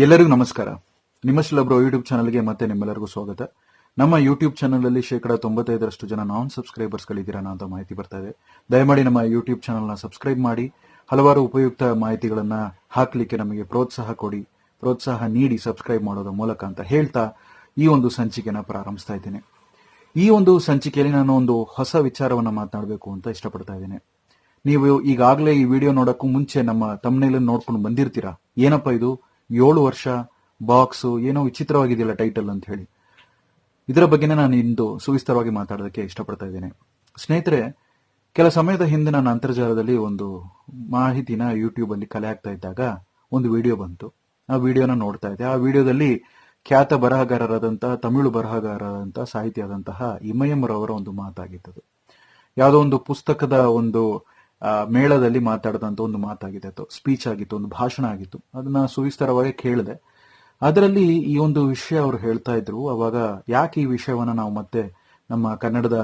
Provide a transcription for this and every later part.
ಎಲ್ಲರಿಗೂ ನಮಸ್ಕಾರ. ನಿಮ್ಮ ಸಿಲಬ್ರೋ ಯೂಟ್ಯೂಬ್ ಚಾನಲ್ಗೆ ಮತ್ತೆ ನಿಮ್ಮೆಲ್ಲರಿಗೂ ಸ್ವಾಗತ. ನಮ್ಮ ಯೂಟ್ಯೂಬ್ ಚಾನಲ್ ಅಲ್ಲಿ ಶೇಕಡ ತೊಂಬತ್ತೈದರಷ್ಟು ಜನ ನಾನ್ ಸಬ್ಸ್ಕ್ರೈಬರ್ಸ್ ಗಳಿದ್ದೀರಾ ಅಂತ ಮಾಹಿತಿ ಬರ್ತಾ ಇದೆ. ದಯಮಾಡಿ ನಮ್ಮ ಯೂಟ್ಯೂಬ್ ಚಾನಲ್ನ ಸಬ್ಸ್ಕ್ರೈಬ್ ಮಾಡಿ. ಹಲವಾರು ಉಪಯುಕ್ತ ಮಾಹಿತಿಗಳನ್ನ ಹಾಕಲಿಕ್ಕೆ ನಮಗೆ ಪ್ರೋತ್ಸಾಹ ಕೊಡಿ. ಪ್ರೋತ್ಸಾಹ ನೀಡಿ ಸಬ್ಸ್ಕ್ರೈಬ್ ಮಾಡೋದ ಮೂಲಕ ಅಂತ ಹೇಳ್ತಾ ಈ ಒಂದು ಸಂಚಿಕೆನ ಪ್ರಾರಂಭಿಸ್ತಾ ಇದ್ದೇನೆ. ಈ ಒಂದು ಸಂಚಿಕೆಯಲ್ಲಿ ನಾನು ಒಂದು ಹೊಸ ವಿಚಾರವನ್ನ ಮಾತನಾಡಬೇಕು ಅಂತ ಇಷ್ಟಪಡ್ತಾ ಇದ್ದೇನೆ. ನೀವು ಈಗಾಗಲೇ ಈ ವಿಡಿಯೋ ನೋಡಕ್ಕೂ ಮುಂಚೆ ನಮ್ಮ ತಮ್ಮನೇಲಿ ನೋಡ್ಕೊಂಡು ಬಂದಿರ್ತೀರಾ? ಏನಪ್ಪ ಇದು? ಏಳು ವರ್ಷ, ಬಾಕ್ಸ್, ಏನೋ ವಿಚಿತ್ರವಾಗಿದೆಯಲ್ಲ ಟೈಟಲ್ ಅಂತ ಹೇಳಿ. ಇದರ ಬಗ್ಗೆನೇ ನಾನು ಇಂದು ಸುವಿಸ್ತಾರವಾಗಿ ಮಾತಾಡೋದಕ್ಕೆ ಇಷ್ಟಪಡ್ತಾ ಇದ್ದೇನೆ. ಸ್ನೇಹಿತರೆ, ಕೆಲ ಸಮಯದ ಹಿಂದೆ ನಾನು ಅಂತರ್ಜಾಲದಲ್ಲಿ ಒಂದು ಮಾಹಿತಿನ ಯೂಟ್ಯೂಬ್ ಅಲ್ಲಿ ಕಲೆ ಹಾಕ್ತಾ ಇದ್ದಾಗ ಒಂದು ವಿಡಿಯೋ ಬಂತು. ಆ ವಿಡಿಯೋನ ನೋಡ್ತಾ ಇದ್ದೆ. ಆ ವಿಡಿಯೋದಲ್ಲಿ ಖ್ಯಾತ ಬರಹಗಾರರಾದಂತಹ, ತಮಿಳು ಬರಹಗಾರರಾದಂತಹ, ಸಾಹಿತಿಯಾದಂತಹ ಇಮಯಂರವರ ಒಂದು ಮಾತಾಗಿದ್ದದು ಯಾವುದೋ ಒಂದು ಪುಸ್ತಕದ ಒಂದು ಮೇಳದಲ್ಲಿ ಮಾತಾಡಿದಂತ ಒಂದು ಮಾತಾಗಿದೆ, ಅಥವಾ ಸ್ಪೀಚ್ ಆಗಿತ್ತು, ಒಂದು ಭಾಷಣ ಆಗಿತ್ತು. ಅದನ್ನ ಸುವಿಸ್ತಾರವಾಗಿ ಕೇಳಿದೆ. ಅದರಲ್ಲಿ ಈ ಒಂದು ವಿಷಯ ಅವರು ಹೇಳ್ತಾ ಇದ್ರು. ಅವಾಗ ಯಾಕೆ ಈ ವಿಷಯವನ್ನ ನಾವು ಮತ್ತೆ ನಮ್ಮ ಕನ್ನಡದ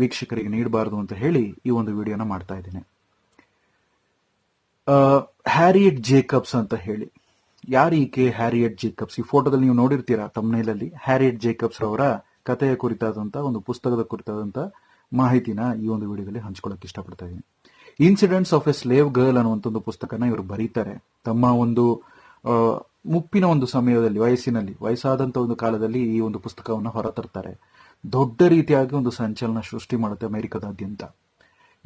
ವೀಕ್ಷಕರಿಗೆ ನೀಡಬಾರದು ಅಂತ ಹೇಳಿ ಈ ಒಂದು ವಿಡಿಯೋನ ಮಾಡ್ತಾ ಇದ್ದೀನಿ. ಹ್ಯಾರಿಯಟ್ ಜೇಕಬ್ಸ್ ಅಂತ ಹೇಳಿ. ಯಾರು ಈಕೆ ಹ್ಯಾರಿಯಟ್ ಜೇಕಬ್ಸ್? ಈ ಫೋಟೋದಲ್ಲಿ ನೀವು ನೋಡಿರ್ತೀರಾ ತಮ್ಮನೇಲಲ್ಲಿ ಹ್ಯಾರಿಯಟ್ ಜೇಕಬ್ಸ್ ಅವರ ಕಥೆಯ ಕುರಿತಾದಂತ, ಒಂದು ಪುಸ್ತಕದ ಕುರಿತಾದಂತ ಮಾಹಿತಿನ ಈ ಒಂದು ವಿಡಿಯೋದಲ್ಲಿ ಹಂಚ್ಕೊಳ್ಳೋಕೆ ಇಷ್ಟಪಡ್ತಾ ಇದ್ದೀನಿ. Incidents of a slave girl ಅನ್ನುವಂಥ ಒಂದು ಪುಸ್ತಕನ ಇವರು ಬರೀತಾರೆ. ತಮ್ಮ ಒಂದು ಮುಪ್ಪಿನ ಒಂದು ಸಮಯದಲ್ಲಿ, ವಯಸ್ಸಿನಲ್ಲಿ, ವಯಸ್ಸಾದಂಥ ಒಂದು ಕಾಲದಲ್ಲಿ ಈ ಒಂದು ಪುಸ್ತಕವನ್ನು ಹೊರತರ್ತಾರೆ. ದೊಡ್ಡ ರೀತಿಯಾಗಿ ಒಂದು ಸಂಚಲನ ಸೃಷ್ಟಿ ಮಾಡುತ್ತೆ ಅಮೆರಿಕದಾದ್ಯಂತ.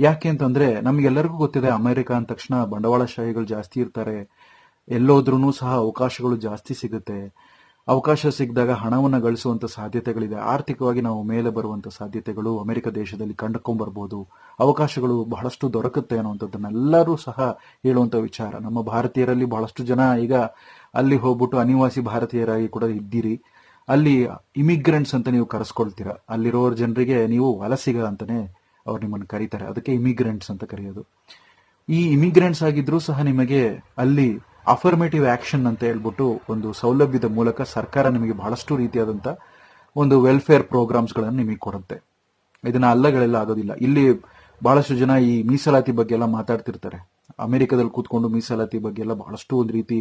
ಯಾಕೆ ಅಂತಂದ್ರೆ, ನಮಗೆಲ್ಲರಿಗೂ ಗೊತ್ತಿದೆ, ಅಮೆರಿಕ ಅಂದ ತಕ್ಷಣ ಬಂಡವಾಳಶಾಹಿಗಳು ಜಾಸ್ತಿ ಇರ್ತಾರೆ. ಎಲ್ಲೋದ್ರೂ ಸಹ ಅವಕಾಶಗಳು ಜಾಸ್ತಿ ಸಿಗುತ್ತೆ. ಅವಕಾಶ ಸಿಕ್ಕಿದಾಗ ಹಣವನ್ನು ಗಳಿಸುವಂತ ಸಾಧ್ಯತೆಗಳಿದೆ. ಆರ್ಥಿಕವಾಗಿ ನಾವು ಮೇಲೆ ಬರುವಂತ ಸಾಧ್ಯತೆಗಳು ಅಮೆರಿಕ ದೇಶದಲ್ಲಿ ಕಂಡುಕೊಂಡ್ಬರ್ಬೋದು ಅವಕಾಶಗಳು ಬಹಳಷ್ಟು ದೊರಕುತ್ತೆ ಅನ್ನುವಂಥದ್ದನ್ನೆಲ್ಲರೂ ಸಹ ಹೇಳುವಂತ ವಿಚಾರ. ನಮ್ಮ ಭಾರತೀಯರಲ್ಲಿ ಬಹಳಷ್ಟು ಜನ ಈಗ ಅಲ್ಲಿ ಹೋಗ್ಬಿಟ್ಟು ಅನಿವಾಸಿ ಭಾರತೀಯರಾಗಿ ಕೂಡ ಇದ್ದೀರಿ. ಅಲ್ಲಿ ಇಮಿಗ್ರೆಂಟ್ಸ್ ಅಂತ ನೀವು ಕರೆಸ್ಕೊಳ್ತೀರ. ಅಲ್ಲಿರೋ ಜನರಿಗೆ ನೀವು ವಲಸಿಗ ಅಂತಾನೆ ಅವ್ರು ನಿಮ್ಮನ್ನು ಕರೀತಾರೆ. ಅದಕ್ಕೆ ಇಮಿಗ್ರೆಂಟ್ಸ್ ಅಂತ ಕರೆಯೋದು. ಈ ಇಮಿಗ್ರೆಂಟ್ಸ್ ಆಗಿದ್ರೂ ಸಹ ನಿಮಗೆ ಅಲ್ಲಿ ಅಫರ್ಮೇಟಿವ್ ಆಕ್ಷನ್ ಅಂತ ಹೇಳ್ಬಿಟ್ಟು ಒಂದು ಸೌಲಭ್ಯದ ಮೂಲಕ ಸರ್ಕಾರ ನಿಮಗೆ ಬಹಳಷ್ಟು ರೀತಿಯಾದಂಥ ಒಂದು ವೆಲ್ಫೇರ್ ಪ್ರೋಗ್ರಾಮ್ಸ್ಗಳನ್ನು ನಿಮಗೆ ಕೊಡುತ್ತೆ. ಇದನ್ನ ಅಲ್ಲಗಳೆಲ್ಲ ಆಗೋದಿಲ್ಲ. ಇಲ್ಲಿ ಬಹಳಷ್ಟು ಜನ ಈ ಮೀಸಲಾತಿ ಬಗ್ಗೆ ಎಲ್ಲ ಮಾತಾಡ್ತಿರ್ತಾರೆ. ಅಮೆರಿಕದಲ್ಲಿ ಕೂತ್ಕೊಂಡು ಮೀಸಲಾತಿ ಬಗ್ಗೆ ಎಲ್ಲ ಬಹಳಷ್ಟು ಒಂದು ರೀತಿ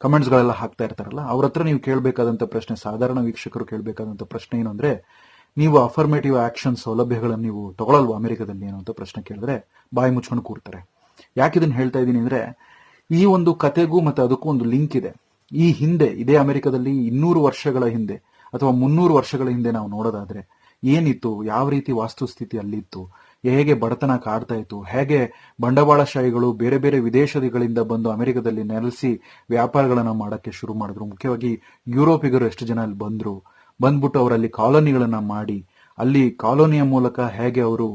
ಕಮೆಂಟ್ಸ್ಗಳೆಲ್ಲ ಹಾಕ್ತಾ ಇರ್ತಾರಲ್ಲ, ಅವ್ರ ಹತ್ರ ನೀವು ಕೇಳಬೇಕಾದಂತ ಪ್ರಶ್ನೆ, ಸಾಧಾರಣ ವೀಕ್ಷಕರು ಕೇಳಬೇಕಾದಂತ ಪ್ರಶ್ನೆ ಏನು ಅಂದ್ರೆ, ನೀವು ಅಫರ್ಮೇಟಿವ್ ಆಕ್ಷನ್ ಸೌಲಭ್ಯಗಳನ್ನು ನೀವು ತಗೊಳ್ಳಲ್ವಾ ಅಮೆರಿಕದಲ್ಲಿ ಏನು ಅಂತ ಪ್ರಶ್ನೆ ಕೇಳಿದ್ರೆ ಬಾಯಿ ಮುಚ್ಕೊಂಡು ಕೂರ್ತಾರೆ. ಯಾಕೆ ಇದನ್ನು ಹೇಳ್ತಾ ಇದ್ದೀನಿ ಅಂದ್ರೆ ಈ ಒಂದು ಕತೆಗೂ ಮತ್ತೆ ಅದಕ್ಕೂ ಒಂದು ಲಿಂಕ್ ಇದೆ. ಈ ಹಿಂದೆ, ಇದೇ ಅಮೆರಿಕದಲ್ಲಿ ಇನ್ನೂರು ವರ್ಷಗಳ ಹಿಂದೆ ಅಥವಾ ಮುನ್ನೂರು ವರ್ಷಗಳ ಹಿಂದೆ ನಾವು ನೋಡೋದಾದ್ರೆ ಏನಿತ್ತು, ಯಾವ ರೀತಿ ವಾಸ್ತುಸ್ಥಿತಿ ಅಲ್ಲಿತ್ತು, ಹೇಗೆ ಬಡತನ ಕಾಡ್ತಾ ಇತ್ತು, ಹೇಗೆ ಬಂಡವಾಳಶಾಹಿಗಳು ಬೇರೆ ಬೇರೆ ವಿದೇಶಗಳಿಂದ ಬಂದು ಅಮೆರಿಕದಲ್ಲಿ ನೆಲೆಸಿ ವ್ಯಾಪಾರಗಳನ್ನು ಮಾಡಕ್ಕೆ ಶುರು ಮಾಡಿದ್ರು. ಮುಖ್ಯವಾಗಿ ಯುರೋಪಿಗರು ಎಷ್ಟು ಜನ ಅಲ್ಲಿ ಬಂದ್ರು, ಬಂದ್ಬಿಟ್ಟು ಅವರಲ್ಲಿ ಕಾಲೋನಿಗಳನ್ನ ಮಾಡಿ, ಅಲ್ಲಿ ಕಾಲೋನಿಯ ಮೂಲಕ ಹೇಗೆ ಅವರು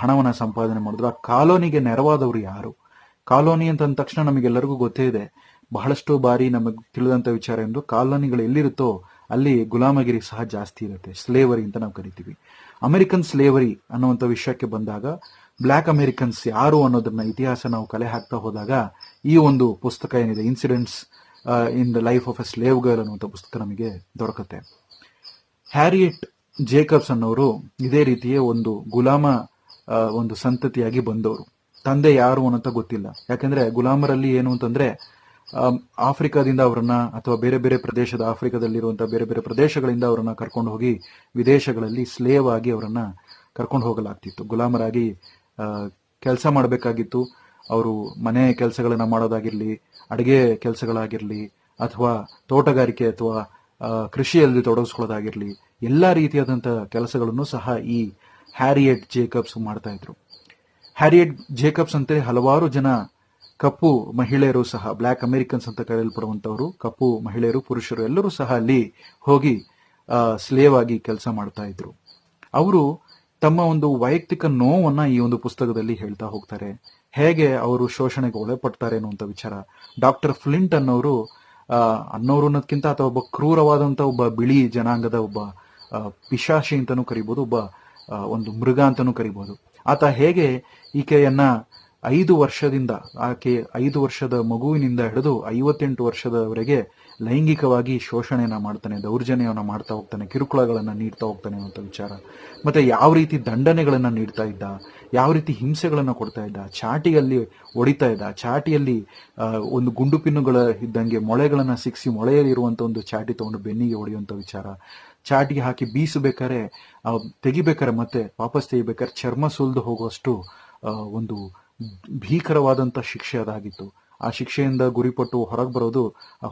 ಹಣವನ್ನ ಸಂಪಾದನೆ ಮಾಡಿದ್ರು, ಆ ಕಾಲೋನಿಗೆ ನೆರವಾದವರು ಯಾರು? ಕಾಲೋನಿ ಅಂತ ಅಂದ ತಕ್ಷಣ ನಮಗೆಲ್ಲರಿಗೂ ಗೊತ್ತೇ ಇದೆ. ಬಹಳಷ್ಟು ಬಾರಿ ನಮಗೆ ತಿಳಿದಂತ ವಿಚಾರ ಎಂದು ಕಾಲೋನಿಗಳು ಎಲ್ಲಿರುತ್ತೋ ಅಲ್ಲಿ ಗುಲಾಮಗಿರಿ ಸಹ ಜಾಸ್ತಿ ಇರುತ್ತೆ. ಸ್ಲೇವರಿ ಅಂತ ನಾವು ಕರಿತೀವಿ. ಅಮೆರಿಕನ್ ಸ್ಲೇವರಿ ಅನ್ನುವಂಥ ವಿಷಯಕ್ಕೆ ಬಂದಾಗ ಬ್ಲ್ಯಾಕ್ ಅಮೆರಿಕನ್ಸ್ ಯಾರು ಅನ್ನೋದನ್ನ ಇತಿಹಾಸ ನಾವು ಕಲೆ ಹಾಕ್ತಾ ಹೋದಾಗ ಈ ಒಂದು ಪುಸ್ತಕ ಏನಿದೆ incidents in the life of a slave girl ಅನ್ನುವಂಥ ಪುಸ್ತಕ ನಮಗೆ ದೊರಕುತ್ತೆ. ಹ್ಯಾರಿಯಟ್ ಜೇಕಬ್ಸ್ ಅನ್ನೋರು ಇದೇ ರೀತಿಯೇ ಒಂದು ಗುಲಾಮ ಆ, ಒಂದು ಸಂತತಿಯಾಗಿ ಬಂದವರು. ತಂದೆ ಯಾರು ಅನ್ನೋಂತ ಗೊತ್ತಿಲ್ಲ. ಯಾಕಂದ್ರೆ ಗುಲಾಮರಲ್ಲಿ ಏನು ಅಂತಂದ್ರೆ ಆಫ್ರಿಕಾದಿಂದ ಅವರನ್ನ ಅಥವಾ ಬೇರೆ ಬೇರೆ ಪ್ರದೇಶದ ಆಫ್ರಿಕಾದಲ್ಲಿರುವಂತಹ ಬೇರೆ ಬೇರೆ ಪ್ರದೇಶಗಳಿಂದ ಅವರನ್ನ ಕರ್ಕೊಂಡು ಹೋಗಿ ವಿದೇಶಗಳಲ್ಲಿ ಸ್ಲೇವ್ ಆಗಿ ಅವರನ್ನ ಕರ್ಕೊಂಡು ಹೋಗಲಾಗ್ತಿತ್ತು. ಗುಲಾಮರಾಗಿ ಕೆಲಸ ಮಾಡಬೇಕಾಗಿತ್ತು. ಅವರು ಮನೆ ಕೆಲಸಗಳನ್ನ ಮಾಡೋದಾಗಿರ್ಲಿ, ಅಡಿಗೆ ಕೆಲಸಗಳಾಗಿರ್ಲಿ, ಅಥವಾ ತೋಟಗಾರಿಕೆ ಅಥವಾ ಕೃಷಿಯಲ್ಲಿ ತೊಡಗಿಸ್ಕೊಳ್ಳೋದಾಗಿರ್ಲಿ, ಎಲ್ಲಾ ರೀತಿಯಾದಂತಹ ಕೆಲಸಗಳನ್ನು ಸಹ ಈ ಹ್ಯಾರಿಯಟ್ ಜೇಕಬ್ಸ್ ಮಾಡ್ತಾ ಇದ್ರು. ಹ್ಯಾರಿಯಟ್ ಜೇಕಬ್ಸ್ ಅಂತೆ ಹಲವಾರು ಜನ ಕಪ್ಪು ಮಹಿಳೆಯರು ಸಹ ಬ್ಲ್ಯಾಕ್ ಅಮೆರಿಕನ್ಸ್ ಅಂತ ಕರೆಯಲ್ಪಡುವಂತವರು ಕಪ್ಪು ಮಹಿಳೆಯರು, ಪುರುಷರು ಎಲ್ಲರೂ ಸಹ ಅಲ್ಲಿ ಹೋಗಿ ಸ್ಲೇವ್ ಆಗಿ ಕೆಲಸ ಮಾಡ್ತಾ ಇದ್ರು. ಅವರು ತಮ್ಮ ಒಂದು ವೈಯಕ್ತಿಕ ನೋವನ್ನ ಈ ಒಂದು ಪುಸ್ತಕದಲ್ಲಿ ಹೇಳ್ತಾ ಹೋಗ್ತಾರೆ. ಹೇಗೆ ಅವರು ಶೋಷಣೆಗೆ ಒಳಪಡ್ತಾರೆ ಅನ್ನುವಂಥ ವಿಚಾರ. ಡಾಕ್ಟರ್ ಫ್ಲಿಂಟ್ ಅನ್ನೋರು ಅನ್ನೋರು ಅನ್ನೋದಕ್ಕಿಂತ ಅಥವಾ ಒಬ್ಬ ಕ್ರೂರವಾದಂತ ಒಬ್ಬ ಬಿಳಿ ಜನಾಂಗದ ಒಬ್ಬ ಪಿಶಾಶಿ ಅಂತಾನೂ ಕರಿಬಹುದು ಒಬ್ಬ ಒಂದು ಮೃಗ ಅಂತಾನೂ ಕರಿಬಹುದು ಆತ ಹೇಗೆ ಈಕೆಯನ್ನ ಐದು ವರ್ಷದಿಂದ, ಆಕೆ ಐದು ವರ್ಷದ ಮಗುವಿನಿಂದ ಹಿಡಿದು ಐವತ್ತೆಂಟು ವರ್ಷದವರೆಗೆ ಲೈಂಗಿಕವಾಗಿ ಶೋಷಣೆಯನ್ನ ಮಾಡ್ತಾನೆ, ದೌರ್ಜನ್ಯವನ್ನ ಮಾಡ್ತಾ ಹೋಗ್ತಾನೆ, ಕಿರುಕುಳಗಳನ್ನ ನೀಡ್ತಾ ಹೋಗ್ತಾನೆ ಅಂತ ವಿಚಾರ. ಮತ್ತೆ ಯಾವ ರೀತಿ ದಂಡನೆಗಳನ್ನ ನೀಡ್ತಾ ಇದ್ದ, ಯಾವ ರೀತಿ ಹಿಂಸೆಗಳನ್ನ ಕೊಡ್ತಾ ಇದ್ದ, ಚಾಟಿಯಲ್ಲಿ ಒಡಿತಾ ಇದ್ದ, ಚಾಟಿಯಲ್ಲಿ ಒಂದು ಗುಂಡು ಪಿನ್ನುಗಳ ಇದ್ದಂಗೆ ಮೊಳೆಗಳನ್ನ ಸಿಕ್ಸಿ ಮೊಳೆಯಲ್ಲಿರುವಂತ ಒಂದು ಚಾಟಿ ತಗೊಂಡು ಬೆನ್ನಿಗೆ ಹೊಡೆಯುವಂತ ವಿಚಾರ. ಚಾಟಿಗೆ ಹಾಕಿ ಬೀಸಬೇಕಾರೆ ತೆಗಿಬೇಕಾರೆ ಮತ್ತೆ ವಾಪಸ್ ತೆಗಿಬೇಕಾದ್ರೆ ಚರ್ಮ ಸುಲಿದು ಹೋಗುವಷ್ಟು ಒಂದು ಭೀಕರವಾದಂತ ಶಿಕ್ಷೆ ಅದಾಗಿತ್ತು. ಆ ಶಿಕ್ಷೆಯಿಂದ ಗುರಿಪಟ್ಟು ಹೊರಗೆ ಬರೋದು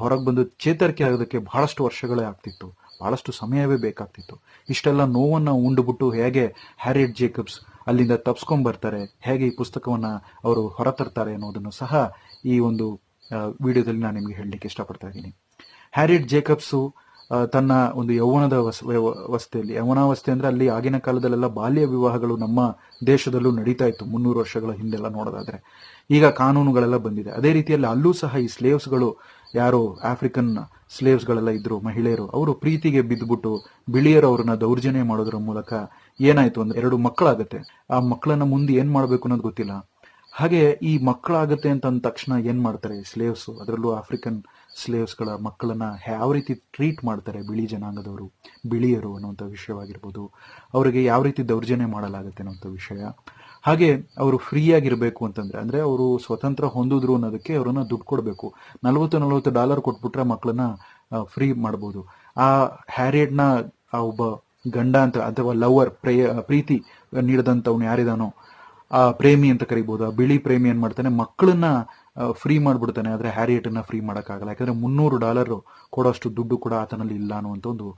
ಹೊರಗೆ ಬಂದು ಚೇತರಿಕೆ ಆಗೋದಕ್ಕೆ ಬಹಳಷ್ಟು ವರ್ಷಗಳೇ ಆಗ್ತಿತ್ತು. ಬಹಳಷ್ಟು ಸಮಯವೇ ಬೇಕಾಗ್ತಿತ್ತು. ಇಷ್ಟೆಲ್ಲ ನೋವನ್ನ ಉಂಡುಬಿಟ್ಟು ಹೇಗೆ ಹ್ಯಾರಿಯಟ್ ಜೇಕಬ್ಸ್ ಅಲ್ಲಿಂದ ತಪ್ಸ್ಕೊಂಡ್ ಬರ್ತಾರೆ, ಹೇಗೆ ಈ ಪುಸ್ತಕವನ್ನ ಅವರು ಹೊರತರ್ತಾರೆ ಅನ್ನೋದನ್ನು ಸಹ ಈ ಒಂದು ವಿಡಿಯೋದಲ್ಲಿ ನಾನು ನಿಮಗೆ ಹೇಳಲಿಕ್ಕೆ ಇಷ್ಟಪಡ್ತಾ ಇದ್ದೀನಿ. ಹ್ಯಾರಿಯಟ್ ಜೇಕಬ್ಸು ತನ್ನ ಒಂದು ಯೌವನದ ವಸ್- ವ್ಯವ- ಅವಸ್ಥೆಯಲ್ಲಿ ಯೌವನಾವಸ್ಥೆ ಅಂದ್ರೆ ಅಲ್ಲಿ ಆಗಿನ ಕಾಲದಲ್ಲೆಲ್ಲ ಬಾಲ್ಯ ವಿವಾಹಗಳು ನಮ್ಮ ದೇಶದಲ್ಲೂ ನಡೀತಾ ಇತ್ತು, ಮುನ್ನೂರು ವರ್ಷಗಳ ಹಿಂದೆಲ್ಲ ನೋಡೋದಾದ್ರೆ. ಈಗ ಕಾನೂನುಗಳೆಲ್ಲ ಬಂದಿದೆ. ಅದೇ ರೀತಿಯಲ್ಲಿ ಅಲ್ಲೂ ಸಹ ಈ ಸ್ಲೇವ್ಸ್ಗಳು ಯಾರು ಆಫ್ರಿಕನ್ ಸ್ಲೇವ್ಸ್ಗಳೆಲ್ಲ ಇದ್ರು, ಮಹಿಳೆಯರು. ಅವರು ಪ್ರೀತಿಗೆ ಬಿದ್ದುಬಿಟ್ಟು ಬಿಳಿಯರು ಅವ್ರನ್ನ ದೌರ್ಜನ್ಯ ಮಾಡೋದ್ರ ಮೂಲಕ ಏನಾಯ್ತು ಅಂದ್ರೆ ಎರಡು ಮಕ್ಕಳಾಗತ್ತೆ. ಆ ಮಕ್ಕಳನ್ನ ಮುಂದೆ ಏನ್ ಮಾಡ್ಬೇಕು ಅನ್ನೋದು ಗೊತ್ತಿಲ್ಲ. ಹಾಗೆ ಈ ಮಕ್ಕಳಾಗತ್ತೆ ಅಂತ ಅಂದ ತಕ್ಷಣ ಏನ್ ಮಾಡ್ತಾರೆ ಸ್ಲೇವ್ಸ್? ಅದರಲ್ಲೂ ಆಫ್ರಿಕನ್ ಸ್ಲೇವ್ಸ್ಗಳ ಮಕ್ಕಳನ್ನು ಯಾವ ರೀತಿ ಟ್ರೀಟ್ ಮಾಡ್ತಾರೆ ಬಿಳಿ ಜನಾಂಗದವರು, ಬಿಳಿಯರು ಅನ್ನುವಂಥ ವಿಷಯವಾಗಿರ್ಬೋದು. ಅವರಿಗೆ ಯಾವ ರೀತಿ ದೌರ್ಜನ್ಯ ಮಾಡಲಾಗುತ್ತೆ ಅನ್ನೋಂಥ ವಿಷಯ. ಹಾಗೆ ಅವರು ಫ್ರೀ ಅಂತಂದರೆ, ಅಂದರೆ ಅವರು ಸ್ವತಂತ್ರ ಹೊಂದಿದ್ರು ಅನ್ನೋದಕ್ಕೆ ಅವರನ್ನು ದುಡ್ಡು ಕೊಡಬೇಕು. ನಲವತ್ತು ನಲವತ್ತು ಡಾಲರ್ ಕೊಟ್ಬಿಟ್ರೆ ಮಕ್ಕಳನ್ನ ಫ್ರೀ ಮಾಡ್ಬೋದು. ಆ ಹ್ಯಾರಿಯಡ್ನ ಆ ಒಬ್ಬ ಗಂಡ ಅಂತ, ಅಥವಾ ಲವರ್ ಪ್ರೀತಿ ನೀಡಿದಂಥವ್ನು ಯಾರಿದಾನೋ, ಆ ಪ್ರೇಮಿ ಅಂತ ಕರಿಬಹುದು ಆ ಬಿಳಿ ಪ್ರೇಮಿ ಏನ್ ಮಾಡ್ತಾನೆ, ಮಕ್ಕಳನ್ನ ಫ್ರೀ ಮಾಡಿಬಿಡ್ತಾನೆ, ಆದರೆ ಹ್ಯಾರಿಯೇಟನ್ನು ಫ್ರೀ ಮಾಡೋಕ್ಕಾಗಲ್ಲ. ಯಾಕಂದರೆ ಮುನ್ನೂರು ಡಾಲರ್ ಕೊಡೋಷ್ಟು ದುಡ್ಡು ಕೂಡ ಆತನಲ್ಲಿ ಇಲ್ಲ ಅನ್ನುವಂಥ ಒಂದು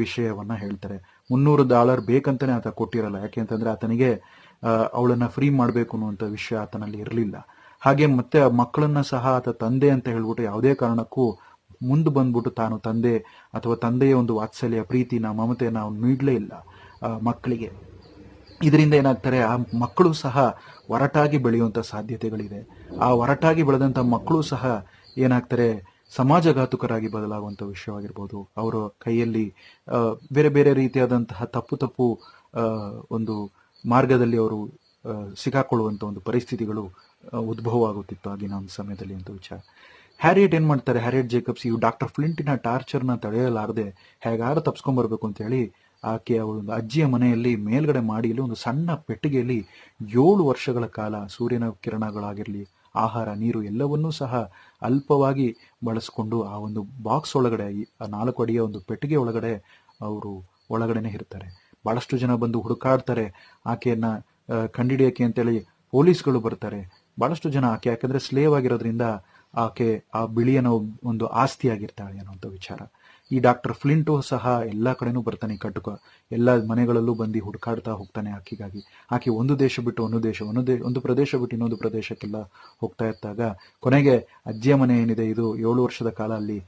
ವಿಷಯವನ್ನು ಹೇಳ್ತಾರೆ. ಮುನ್ನೂರು ಡಾಲರ್ ಬೇಕಂತಾನೆ ಆತ ಕೊಟ್ಟಿರಲ್ಲ. ಯಾಕೆ ಅಂತಂದರೆ ಆತನಿಗೆ ಅವಳನ್ನು ಫ್ರೀ ಮಾಡಬೇಕು ಅನ್ನುವಂಥ ವಿಷಯ ಆತನಲ್ಲಿ ಇರಲಿಲ್ಲ. ಹಾಗೆ ಮತ್ತೆ ಮಕ್ಕಳನ್ನ ಸಹ ಆತ ತಂದೆ ಅಂತ ಹೇಳ್ಬಿಟ್ಟು ಯಾವುದೇ ಕಾರಣಕ್ಕೂ ಮುಂದೆ ಬಂದ್ಬಿಟ್ಟು ತಾನು ತಂದೆ ಅಥವಾ ತಂದೆಯ ಒಂದು ವಾತ್ಸಲ್ಯ, ಪ್ರೀತಿನ ಮಮತೆಯನ್ನು ಅವನು ನೀಡಲೇ ಇಲ್ಲ ಮಕ್ಕಳಿಗೆ. ಇದರಿಂದ ಏನಾಗ್ತಾರೆ, ಆ ಮಕ್ಕಳು ಸಹ ಒರಟಾಗಿ ಬೆಳೆಯುವಂತ ಸಾಧ್ಯತೆಗಳಿದೆ. ಆ ಒರಟಾಗಿ ಬೆಳೆದಂತ ಮಕ್ಕಳು ಸಹ ಏನಾಗ್ತಾರೆ, ಸಮಾಜಘಾತುಕರಾಗಿ ಬದಲಾಗುವಂತ ವಿಷಯವಾಗಿರ್ಬೋದು. ಅವರ ಕೈಯಲ್ಲಿ ಬೇರೆ ಬೇರೆ ರೀತಿಯಾದಂತಹ ತಪ್ಪು ತಪ್ಪು ಒಂದು ಮಾರ್ಗದಲ್ಲಿ ಅವರು ಸಿಕ್ಕಾಕೊಳ್ಳುವಂಥ ಒಂದು ಪರಿಸ್ಥಿತಿಗಳು ಉದ್ಭವ ಆಗುತ್ತಿತ್ತು ಆಗಿನ ಒಂದು ಸಮಯದಲ್ಲಿ ಅಂತ ವಿಚಾರ. ಹ್ಯಾರಿಯಟ್ ಏನು ಮಾಡ್ತಾರೆ, ಹ್ಯಾರಿಯಟ್ ಜೇಕಬ್ಸ್, ಇವು ಡಾಕ್ಟರ್ ಫ್ಲಿಂಟಿನ ಟಾರ್ಚರ್ನ ತಡೆಯಲಾರದೆ ಹೇಗಾರು ತಪ್ಸ್ಕೊಂಬರ್ಬೇಕು ಅಂತ ಹೇಳಿ ಆಕೆ ಅವಳ ಒಂದು ಅಜ್ಜಿಯ ಮನೆಯಲ್ಲಿ ಮೇಲ್ಗಡೆ ಮಾಡಿಯಲ್ಲಿ ಒಂದು ಸಣ್ಣ ಪೆಟ್ಟಿಗೆಯಲ್ಲಿ ಏಳು ವರ್ಷಗಳ ಕಾಲ ಸೂರ್ಯನ ಕಿರಣಗಳಾಗಿರಲಿ, ಆಹಾರ, ನೀರು ಎಲ್ಲವನ್ನೂ ಸಹ ಅಲ್ಪವಾಗಿ ಬಳಸಿಕೊಂಡು ಆ ಒಂದು ಬಾಕ್ಸ್ ಒಳಗಡೆ ಆ ನಾಲ್ಕು ಅಡಿಯ ಒಂದು ಪೆಟ್ಟಿಗೆ ಒಳಗಡೆ ಅವರು ಒಳಗಡೆನೆ ಇರ್ತಾರೆ. ಬಹಳಷ್ಟು ಜನ ಬಂದು ಹುಡುಕಾಡ್ತಾರೆ, ಆಕೆಯನ್ನ ಕಂಡಿಡಿಯೋಕೆ ಅಂತೇಳಿ ಪೊಲೀಸ್ಗಳು ಬರ್ತಾರೆ. ಬಹಳಷ್ಟು ಜನ ಆಕೆ, ಯಾಕಂದ್ರೆ ಸ್ಲೇವ್ ಆಗಿರೋದ್ರಿಂದ ಆಕೆ ಆ ಬಿಳಿಯನ ಒಂದು ಆಸ್ತಿ ಆಗಿರ್ತಾಳೆ ಅನ್ನುವಂಥ ವಿಚಾರ. ಈ ಡಾಕ್ಟರ್ ಫ್ಲಿಂಟು ಸಹ ಎಲ್ಲ ಕಡೆನೂ ಬರ್ತಾನೆ, ಕಟುಕ. ಎಲ್ಲ ಮನೆಗಳಲ್ಲೂ ಬಂದು ಹುಡುಕಾಡ್ತಾ ಹೋಗ್ತಾನೆ ಆಕೆಗಾಗಿ. ಆಕೆ ಒಂದು ದೇಶ ಬಿಟ್ಟು ಒಂದು ದೇಶ, ಒಂದು ಒಂದು ಪ್ರದೇಶ ಬಿಟ್ಟು ಇನ್ನೊಂದು ಪ್ರದೇಶಕ್ಕೆಲ್ಲ ಹೋಗ್ತಾ ಇದ್ದಾಗ ಕೊನೆಗೆ ಅಜ್ಜಿಯ ಮನೆ ಏನಿದೆ ಇದು ಏಳು ವರ್ಷದ ಕಾಲ ಅಲ್ಲಿ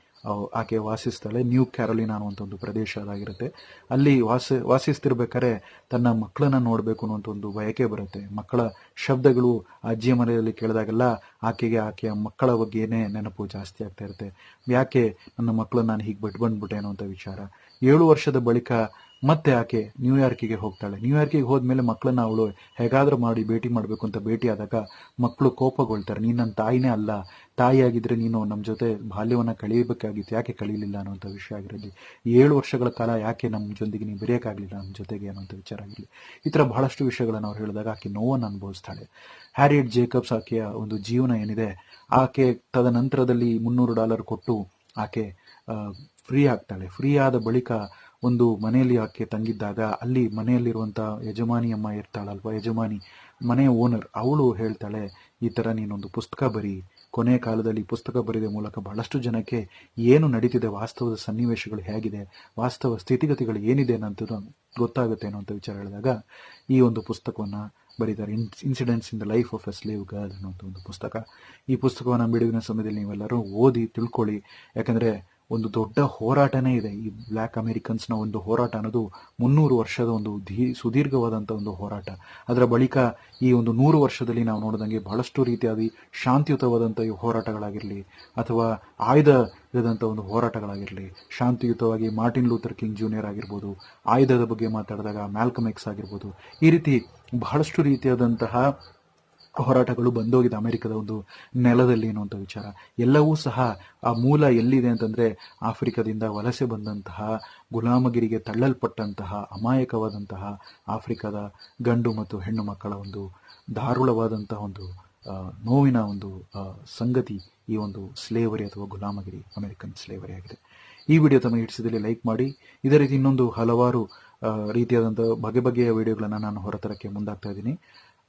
ಆಕೆ ವಾಸಿಸ್ತಾಳೆ. ನ್ಯೂ ಕ್ಯಾರೋಲಿನಾ ಅನ್ನುವಂಥ ಒಂದು ಪ್ರದೇಶ ಅದಾಗಿರುತ್ತೆ. ಅಲ್ಲಿ ವಾಸ, ವಾಸಿಸ್ತಿರ್ಬೇಕಾದ್ರೆ ತನ್ನ ಮಕ್ಕಳನ್ನ ನೋಡಬೇಕು ಅನ್ನುವಂಥ ಒಂದು ಬಯಕೆ ಬರುತ್ತೆ. ಮಕ್ಕಳ ಶಬ್ದಗಳು ಅಜ್ಜಿಯ ಮನೆಯಲ್ಲಿ ಕೇಳಿದಾಗೆಲ್ಲ ಆಕೆಗೆ ಆಕೆಯ ಮಕ್ಕಳ ಬಗ್ಗೆನೇ ನೆನಪು ಜಾಸ್ತಿ ಆಗ್ತಾ ಇರುತ್ತೆ. ಯಾಕೆ ನನ್ನ ಮಕ್ಕಳನ್ನ ನಾನು ಹೀಗೆ ಬಿಟ್ಟು ಬಂದ್ಬಿಟ್ಟೆ ಅನ್ನುವಂಥ ವಿಚಾರ. ಏಳು ವರ್ಷದ ಬಳಿಕ ಮತ್ತೆ ಆಕೆ ನ್ಯೂಯಾರ್ಕಿಗೆ ಹೋಗ್ತಾಳೆ. ನ್ಯೂಯಾರ್ಕಿಗೆ ಹೋದ್ಮೇಲೆ ಮಕ್ಕಳನ್ನ ಅವಳು ಹೇಗಾದ್ರೂ ಮಾಡಿ ಭೇಟಿ ಮಾಡಬೇಕು ಅಂತ ಭೇಟಿ ಆದಾಗ ಮಕ್ಕಳು ಕೋಪಗೊಳ್ತಾರೆ. ನೀನು ನನ್ನ ತಾಯಿನೇ ಅಲ್ಲ. ತಾಯಿಯಾಗಿದ್ರೆ ನೀನು ನಮ್ಮ ಜೊತೆ ಬಾಲ್ಯವನ್ನು ಕಳೆಯಬೇಕಾಗಿತ್ತು. ಯಾಕೆ ಕಳೀಲಿಲ್ಲ ಅನ್ನೋಂಥ ವಿಷಯ ಆಗಿರಲಿ. ಏಳು ವರ್ಷಗಳ ಕಾಲ ಯಾಕೆ ನಮ್ಮ ಜೊತೆಗೆ ನೀವು ಬೆರೆಯಕ್ಕಾಗಲಿಲ್ಲ? ನಮ್ಮ ಜೊತೆಗೆ ಅನ್ನೋಂಥ ವಿಚಾರ ಆಗಿರಲಿ. ಈ ಥರ ಬಹಳಷ್ಟು ವಿಷಯಗಳನ್ನು ಅವ್ರು ಹೇಳಿದಾಗ ಆಕೆ ನೋವನ್ನು ಅನುಭವಿಸ್ತಾಳೆ. ಹ್ಯಾರಿಯಟ್ ಜೇಕಬ್ಸ್ ಆಕೆಯ ಒಂದು ಜೀವನ ಏನಿದೆ, ಆಕೆ ತದನಂತರದಲ್ಲಿ ಮುನ್ನೂರು ಡಾಲರ್ ಕೊಟ್ಟು ಆಕೆ ಫ್ರೀ ಆಗ್ತಾಳೆ. ಫ್ರೀ ಆದ ಬಳಿಕ ಒಂದು ಮನೆಯಲ್ಲಿ ಆಕೆ ತಂಗಿದ್ದಾಗ ಅಲ್ಲಿ ಮನೆಯಲ್ಲಿರುವಂತ ಯಜಮಾನಿ ಅಮ್ಮ ಇರ್ತಾಳಲ್ವಾ? ಯಜಮಾನಿ, ಮನೆ ಓನರ್, ಅವಳು ಹೇಳ್ತಾಳೆ, ಈ ಥರ ನೀನೊಂದು ಪುಸ್ತಕ ಬರಿ. ಕೊನೆ ಕಾಲದಲ್ಲಿ ಪುಸ್ತಕ ಬರೆದ ಮೂಲಕ ಬಹಳಷ್ಟು ಜನಕ್ಕೆ ಏನು ನಡೀತಿದೆ? ವಾಸ್ತವದ ಸನ್ನಿವೇಶಗಳು ಹೇಗಿದೆ? ವಾಸ್ತವ ಸ್ಥಿತಿಗತಿಗಳು ಏನಿದೆ ಅನ್ನೋದು ಗೊತ್ತಾಗುತ್ತೆ ಅಂತ ವಿಚಾರ ಹೇಳಿದಾಗ, ಈ ಒಂದು ಪುಸ್ತಕವನ್ನು ಬರೀತಾರೆ. Incidents in the life of a slave girl ಅನ್ನುವಂಥ ಒಂದು ಪುಸ್ತಕ. ಈ ಪುಸ್ತಕವನ್ನು ಬಿಡುವಿನ ಸಮಯದಲ್ಲಿ ನೀವೆಲ್ಲರೂ ಓದಿ ತಿಳ್ಕೊಳ್ಳಿ. ಯಾಕಂದ್ರೆ ಒಂದು ದೊಡ್ಡ ಹೋರಾಟನೇ ಇದೆ. ಈ ಬ್ಲ್ಯಾಕ್ ಅಮೆರಿಕನ್ಸ್ನ ಒಂದು ಹೋರಾಟ ಅನ್ನೋದು ಮುನ್ನೂರು ವರ್ಷದ ಒಂದು ಧೀ, ಸುದೀರ್ಘವಾದಂಥ ಒಂದು ಹೋರಾಟ. ಅದರ ಬಳಿಕ ಈ ಒಂದು ನೂರು ವರ್ಷದಲ್ಲಿ ನಾವು ನೋಡಿದಂಗೆ ಬಹಳಷ್ಟು ರೀತಿಯಾಗಿ ಶಾಂತಿಯುತವಾದಂಥ ಈ ಹೋರಾಟಗಳಾಗಿರಲಿ ಅಥವಾ ಆಯ್ದ ಇರದಂಥ ಒಂದು ಹೋರಾಟಗಳಾಗಿರಲಿ, ಶಾಂತಿಯುತವಾಗಿ ಮಾರ್ಟಿನ್ ಲೂಥರ್ ಕಿಂಗ್ ಜೂನಿಯರ್ ಆಗಿರ್ಬೋದು, ಆಯುಧದ ಬಗ್ಗೆ ಮಾತಾಡಿದಾಗ ಮ್ಯಾಲ್ಕಮ್ ಎಕ್ಸ್ ಆಗಿರ್ಬೋದು, ಈ ರೀತಿ ಬಹಳಷ್ಟು ರೀತಿಯಾದಂತಹ ಹೋರಾಟಗಳು ಬಂದೋಗಿದೆ ಅಮೆರಿಕದ ಒಂದು ನೆಲದಲ್ಲಿ ಅನ್ನುವಂಥ ವಿಚಾರ. ಎಲ್ಲವೂ ಸಹ ಆ ಮೂಲ ಎಲ್ಲಿದೆ ಅಂತಂದರೆ ಆಫ್ರಿಕಾದಿಂದ ವಲಸೆ ಬಂದಂತಹ, ಗುಲಾಮಗಿರಿಗೆ ತಳ್ಳಲ್ಪಟ್ಟಂತಹ, ಅಮಾಯಕವಾದಂತಹ ಆಫ್ರಿಕಾದ ಗಂಡು ಮತ್ತು ಹೆಣ್ಣು ಮಕ್ಕಳ ಒಂದು ದಾರುಣವಾದಂತಹ ಒಂದು ನೋವಿನ ಒಂದು ಸಂಗತಿ ಈ ಒಂದು ಸ್ಲೇವರಿ ಅಥವಾ ಗುಲಾಮಗಿರಿ, ಅಮೆರಿಕನ್ ಸ್ಲೇವರಿ ಆಗಿದೆ. ಈ ವಿಡಿಯೋ ತಮಗೆ ಹಿಡಿಸಿದಲ್ಲಿ ಲೈಕ್ ಮಾಡಿ. ಇದೇ ರೀತಿ ಇನ್ನೊಂದು ಹಲವಾರು ರೀತಿಯಾದಂಥ ಬಗೆ ಬಗೆಯ ವಿಡಿಯೋಗಳನ್ನು ನಾನು ಹೊರತರಕ್ಕೆ ಮುಂದಾಗ್ತಾ ಇದ್ದೀನಿ.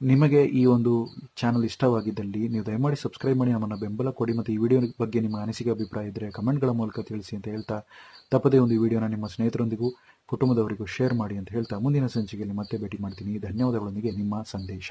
ನಿಮಗೆ ಈ ಒಂದು ಚಾನಲ್ ಇಷ್ಟವಾಗಿದ್ದಲ್ಲಿ ನೀವು ದಯಮಾಡಿ ಸಬ್ಸ್ಕ್ರೈಬ್ ಮಾಡಿ ನಮ್ಮನ್ನು ಬೆಂಬಲ ಕೊಡಿ ಮತ್ತು ಈ ವಿಡಿಯೋ ಬಗ್ಗೆ ನಿಮ್ಮ ಅನಿಸಿಕೆ, ಅಭಿಪ್ರಾಯ ಇದ್ದರೆ ಕಮೆಂಟ್ಗಳ ಮೂಲಕ ತಿಳಿಸಿ ಅಂತ ಹೇಳ್ತಾ ತಪ್ಪದೇ ಒಂದು ವಿಡಿಯೋನ ನಿಮ್ಮ ಸ್ನೇಹಿತರೊಂದಿಗೂ, ಕುಟುಂಬದವರಿಗೂ ಶೇರ್ ಮಾಡಿ ಅಂತ ಹೇಳ್ತಾ ಮುಂದಿನ ಸಂಚಿಕೆಯಲ್ಲಿ ಮತ್ತೆ ಭೇಟಿ ಮಾಡ್ತೀನಿ. ಧನ್ಯವಾದಗಳೊಂದಿಗೆ ನಿಮ್ಮ ಸಂದೇಶ.